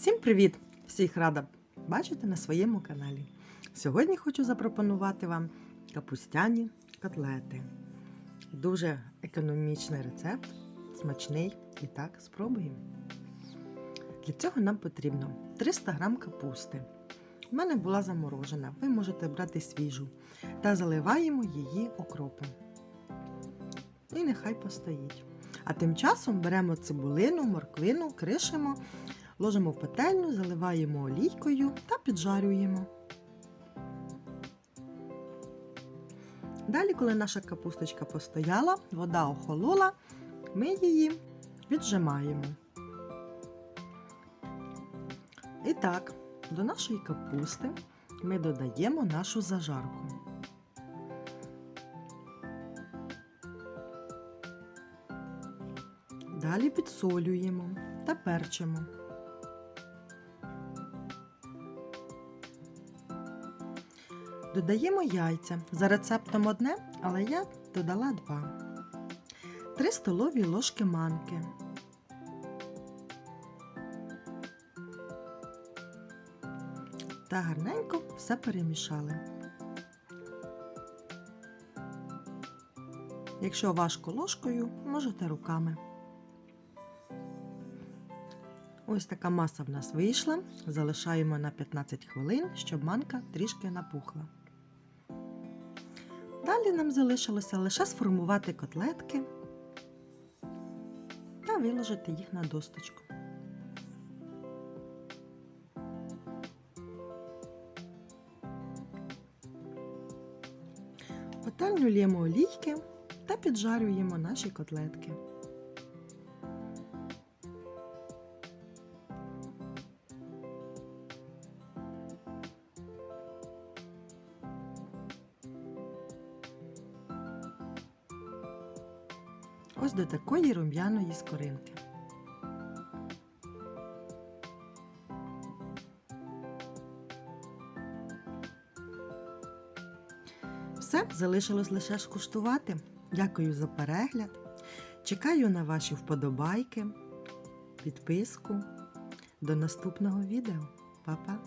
Всім привіт! Всіх рада бачити на своєму каналі. Сьогодні хочу запропонувати вам капустяні котлети. Дуже економічний рецепт, смачний. І так, спробуємо. Для цього нам потрібно 300 г капусти. У мене була заморожена, ви можете брати свіжу. Та заливаємо її окропом. І нехай постоїть. А тим часом беремо цибулину, морквину, кришимо, ложимо в пательню, заливаємо олійкою та піджарюємо. Далі, коли наша капусточка постояла, вода охолола, ми її віджимаємо. І так, до нашої капусти ми додаємо нашу зажарку. Далі підсолюємо та перчимо. Додаємо яйця. За рецептом одне, але я додала два. 3 столові ложки манки. Та гарненько все перемішали. Якщо важко ложкою, можете руками. Ось така маса в нас вийшла. Залишаємо на 15 хвилин, щоб манка трішки напухла. Далі нам залишилося лише сформувати котлетки та виложити їх на досточку. Пательню олійки та піджарюємо наші котлетки. Ось до такої рум'яної скоринки. Все, залишилось лише ж куштувати. Дякую за перегляд. Чекаю на ваші вподобайки, підписку. До наступного відео. Па-па!